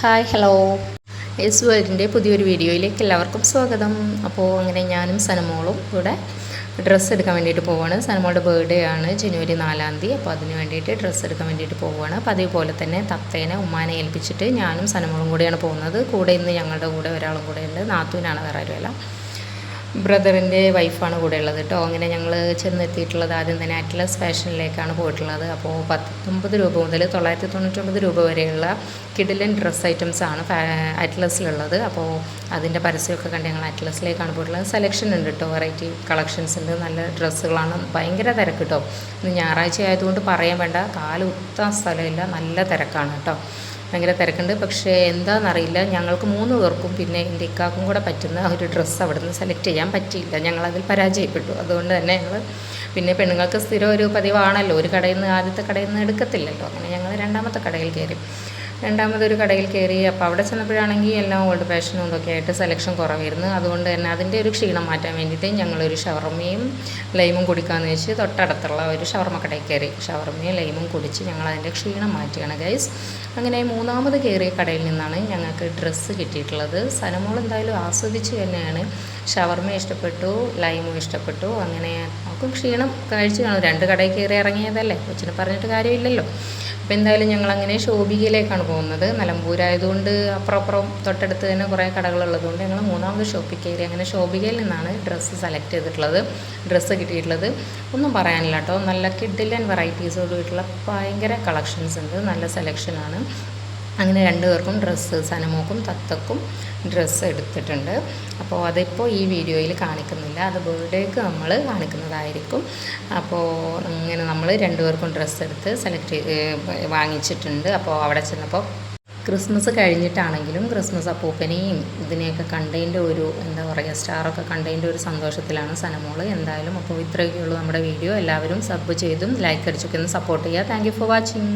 Hi hello S വേൾഡിന്റെ പുതിയൊരു വീഡിയോയിലേക്ക് എല്ലാവർക്കും സ്വാഗതം. അപ്പോൾ അങ്ങനെ ഞാനും സനമോളും ഇവിടെ ഡ്രസ്സ് എടുക്കാൻ വേണ്ടിയിട്ട് പോവുകയാണ് സനമോളുടെ ബർത്ത്ഡേ ആണ് ജനുവരി നാലാം തീയതി. അപ്പോൾ അതിന് വേണ്ടിയിട്ട് ഡ്രസ്സ് എടുക്കാൻ വേണ്ടിയിട്ട് പോവുകയാണ് അപ്പോൾ അതേപോലെ തന്നെ തത്തേനെ ഉമ്മാനെ ഏൽപ്പിച്ചിട്ട് ഞാനും സനമോളും കൂടെയാണ് പോകുന്നത്. കൂടെ ഇന്ന് ഞങ്ങളുടെ കൂടെ ഒരാളും കൂടെ ഉണ്ട്. നാത്തൂനാണ് വേറെ ആരുമല്ല. ബ്രദറിന്റെ വൈഫാണ് കൂടെ ഉള്ളത് കേട്ടോ. അങ്ങനെ ഞങ്ങൾ ചെന്നെത്തിയിട്ടുള്ളത് ആദ്യം തന്നെ അറ്റ്ലസ് ഫാഷനിലേക്കാണ് പോയിട്ടുള്ളത്. അപ്പോൾ പത്തൊമ്പത് രൂപ മുതൽ തൊള്ളായിരത്തി തൊണ്ണൂറ്റൊമ്പത് രൂപ വരെയുള്ള കിഡിലൻ ഡ്രസ്സ് ഐറ്റംസ് ആണ് അറ്റ്ലസിലുള്ളത് അപ്പോൾ അതിന്റെ പരസ്യമൊക്കെ കണ്ട് ഞങ്ങൾ അറ്റ്ലസിലേക്കാണ് പോയിട്ടുള്ളത്. സെലക്ഷൻ ഉണ്ട് കേട്ടോ. വെറൈറ്റി കളക്ഷൻസ് ഉണ്ട്. നല്ല ഡ്രസ്സുകളാണ്. ഭയങ്കര തിരക്ക് കേട്ടോ. ഇന്ന് ഞായറാഴ്ച ആയതുകൊണ്ട് പറയാൻ വേണ്ട. കാൽ ഉത്താൻ സ്ഥലമില്ല. നല്ല തിരക്കാണ് കേട്ടോ. ഭയങ്കര തിരക്കുണ്ട്. പക്ഷേ എന്താണെന്നറിയില്ല ഞങ്ങൾക്ക് മൂന്ന് പേർക്കും പിന്നെ എന്റെ ഇക്കാക്കും കൂടെ പറ്റുന്ന ഒരു ഡ്രസ്സ് അവിടെ നിന്ന് സെലക്ട് ചെയ്യാൻ പറ്റിയില്ല. ഞങ്ങളതിൽ പരാജയപ്പെട്ടു. അതുകൊണ്ട് തന്നെ ഞങ്ങൾ പിന്നെ പെണ്ണുങ്ങൾക്ക് സ്ഥിരം ഒരു പതിവാണല്ലോ. ഒരു കടയിൽ നിന്ന് ആദ്യത്തെ കടയിൽ നിന്ന് എടുക്കത്തില്ലല്ലോ. അങ്ങനെ ഞങ്ങൾ രണ്ടാമത്തെ കടയിൽ കയറി. രണ്ടാമതൊരു കടയിൽ കയറി അപ്പോൾ അവിടെ ചെന്നപ്പോഴാണെങ്കിൽ എല്ലാം ഓൾഡ് ഫാഷനും ഇതൊക്കെ ആയിട്ട് സെലക്ഷൻ കുറവായിരുന്നു. അതുകൊണ്ട് തന്നെ അതിന്റെ ഒരു ക്ഷീണം മാറ്റാൻ വേണ്ടിയിട്ട് ഞങ്ങളൊരു ഷവർമയും ലൈമും കുടിക്കാമെന്ന് വെച്ച് തൊട്ടടുത്തുള്ള ഒരു ഷവർമ കടയിൽ കയറി. ഷവർമയും ലൈമും കുടിച്ച് ഞങ്ങൾ അതിന്റെ ക്ഷീണം മാറ്റുകയാണ് ഗൈസ് അങ്ങനെ മൂന്നാമത് കയറിയ കടയിൽ നിന്നാണ് ഞങ്ങൾക്ക് ഡ്രസ്സ് കിട്ടിയിട്ടുള്ളത്. സനമോൾ എന്തായാലും ആസ്വദിച്ച് തന്നെയാണ്. ഷവർമ ഇഷ്ടപ്പെട്ടു ലൈമും ഇഷ്ടപ്പെട്ടു. അങ്ങനെ നമുക്ക് ക്ഷീണം കഴിച്ച് കാണും രണ്ട് കടയിൽ കയറി ഇറങ്ങിയതല്ലേ? കൊച്ചിനെ പറഞ്ഞിട്ട് കാര്യമില്ലല്ലോ. അപ്പോൾ എന്തായാലും ഞങ്ങൾ അങ്ങനെ ശോഭികയിലേക്കാണ് പോകുന്നത്. നിലമ്പൂരായതുകൊണ്ട് അപ്പുറപ്പുറം അപ്പുറം തൊട്ടടുത്ത് തന്നെ കുറേ കടകളുള്ളതുകൊണ്ട് ഞങ്ങൾ മൂന്നാമത് ഷോപ്പിംഗ് കയറി അങ്ങനെ ഷോപ്പിക്കയിൽ നിന്നാണ് ഡ്രസ്സ് സെലക്ട് ചെയ്തിട്ടുള്ളത് ഡ്രസ്സ് കിട്ടിയിട്ടുള്ളത്. ഒന്നും പറയാനില്ല കേട്ടോ. നല്ല കിഡിലൻ വെറൈറ്റീസോട് കൂടിയിട്ടുള്ള ഭയങ്കര കളക്ഷൻസ് ഉണ്ട്. നല്ല സെലക്ഷനാണ്. അങ്ങനെ രണ്ടുപേർക്കും ഡ്രസ്സ് സനമോക്കും തത്തക്കും ഡ്രസ്സ് എടുത്തിട്ടുണ്ട്. അപ്പോൾ അതിപ്പോൾ ഈ വീഡിയോയിൽ കാണിക്കുന്നില്ല. അത് ബർത്ത്ഡേക്ക് നമ്മൾ കാണിക്കുന്നതായിരിക്കും. അപ്പോൾ ഇങ്ങനെ നമ്മൾ രണ്ടുപേർക്കും ഡ്രസ്സ് എടുത്ത് സെലക്ട് വാങ്ങിച്ചിട്ടുണ്ട്. അപ്പോൾ അവിടെ ചെന്നപ്പോൾ ക്രിസ്മസ് കഴിഞ്ഞിട്ടാണെങ്കിലും ക്രിസ്മസ് അപ്പൂപ്പനെയും ഇതിനെയൊക്കെ കണ്ടതിന്റെ ഒരു എന്താ പറയുക സ്റ്റാറൊക്കെ കണ്ടതിന്റെ ഒരു സന്തോഷത്തിലാണ് സനമോൾ എന്തായാലും അപ്പോൾ ഇത്രയൊക്കെയുള്ളൂ നമ്മുടെ വീഡിയോ. എല്ലാവരും സബ് ചെയ്തും ലൈക്ക് അടിച്ചൊക്കെ ഒന്ന് സപ്പോർട്ട് ചെയ്യുക. Thank for watching.